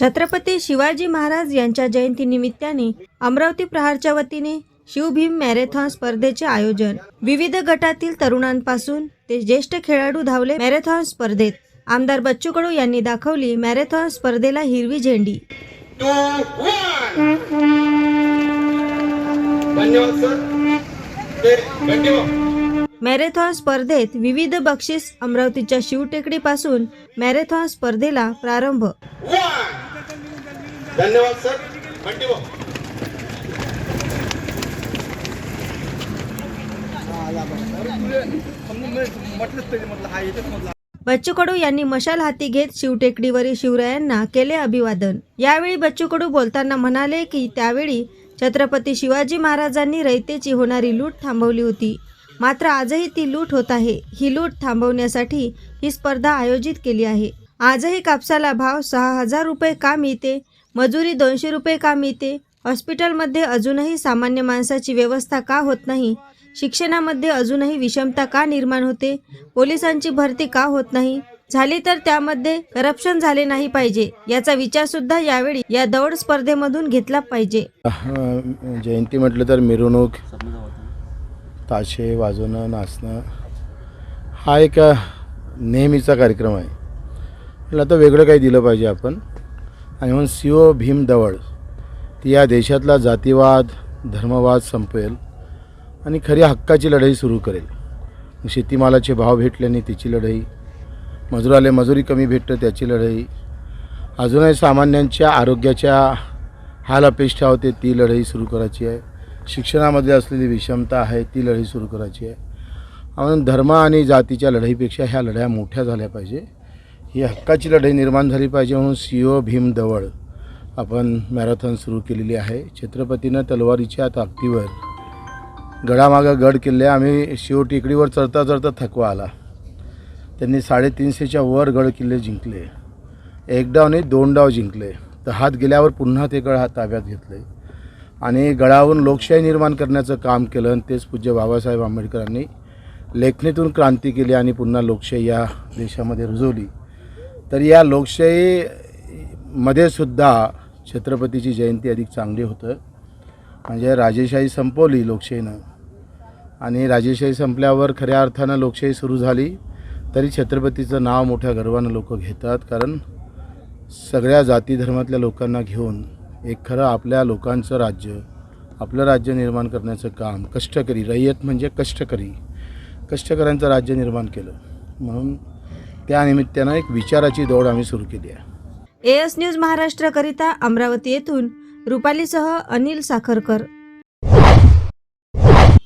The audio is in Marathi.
छत्रपती शिवाजी महाराज यांच्या जयंतीनिमित्ताने अमरावती प्रहारच्या वतीने शिवभीम मॅरेथॉन स्पर्धेचे आयोजन. विविध गटातील तरुणांपासून ते ज्येष्ठ खेळाडू धावले मॅरेथॉन स्पर्धेत. आमदार बच्चू कडू यांनी दाखवली मॅरेथॉन स्पर्धेला हिरवी झेंडी. मॅरेथॉन स्पर्धेत विविध बक्षीस अमरावतीच्या शिवटेकडीपासून मॅरेथॉन स्पर्धेला प्रारंभ. धन्यवाद सर. कंटिन्यू बच्चू कडू यांनी मशाल हाती घेत शिवटेकडीवरील शिवरायांना केले अभिवादन. यावेळी बच्चू कडू बोलताना म्हणाले की त्यावेळी छत्रपती शिवाजी महाराजांनी रयतेची होणारी लूट थांबवली होती. मात्र आजही ती लूट होत आहे. ही लूट थांबवण्यासाठी ही स्पर्धा आयोजित केली आहे. आजही कापसाला भाव सहा हजार रुपये का मिळते? मजुरी दोनशे रुपये का मिळते? हॉस्पिटलमध्ये अजूनही सामान्य माणसाची व्यवस्था का होत नाही? शिक्षणामध्ये अजूनही विषमता का निर्माण होते? पोलिसांची भरती का होत नाही? झाली तर त्यामध्ये करप्शन झाले नाही पाहिजे याचा विचार सुद्धा यावेळी या दौड स्पर्धेमधून घेतला पाहिजे. जयंती म्हटलं तर मिरवणूक ताशे वाजवणं नाचणं हा एक नेहमीचा कार्यक्रम आहे. म्हटलं आता वेगळं काही दिलं पाहिजे आपण. आणि म्हणून शिव भीम दवळ. ती या देशातला जातीवाद धर्मवाद संपेल आणि खरी हक्काची लढाई सुरू करेल. शेतीमालाचे भाव भेटले तिची लढाई मजुराले मजुरी कमी भेटतं त्याची लढाई अजूनही सामान्यांच्या आरोग्याच्या हाल अपेक्षा होते ती लढाई सुरू करायची आहे. शिक्षणामध्ये असलेली विषमता आहे ती लढाई सुरू करायची आहे. म्हणून धर्म आणि जातीच्या लढाईपेक्षा ह्या लढाया मोठ्या झाल्या पाहिजे. ही हक्काची लढाई निर्माण झाली पाहिजे म्हणून सिओ भीम दवळ आपण मॅरेथॉन सुरू केलेली आहे. छत्रपतीनं तलवारीच्या ताकदीवर गडामागं गड किल्ले आम्ही शिव टेकडीवर चढता चढता थकवा आला. त्यांनी साडेतीनशेच्या वर गड किल्ले जिंकले. एक डाव नाही दोन डाव जिंकले. तर हात गेल्यावर पुन्हा ते गड हात ताब्यात घेतले. आणि गडावरून लोकशाही निर्माण करण्याचं काम केलं आणि तेच पूज्य बाबासाहेब आंबेडकरांनी लेखणीतून क्रांती केली आणि पुन्हा लोकशाही या देशामध्ये रुजवली. तर या लोकशाहीमध्ये सुद्धा छत्रपतीची जयंती अधिक चांगली होतं म्हणजे राजेशाही संपवली लोकशाहीनं. आणि राजेशाही संपल्यावर खऱ्या अर्थानं लोकशाही सुरू झाली तरी छत्रपतीचं नाव मोठ्या गर्वानं लोक घेतात कारण सगळ्या जाती धर्मातल्या लोकांना घेऊन एक खरं आपल्या लोकांचं राज्य आपलं राज्य निर्माण करण्याचं काम कष्टकरी रय्यत म्हणजे कष्टकरी कष्टकऱ्यांचं राज्य निर्माण केलं. म्हणून त्यानिमित्तानं एक विचाराची दौड आम्ही सुरू केली आहे. एस न्यूज महाराष्ट्रकरिता अमरावती येथून रुपालीसह अनिल साखरकर.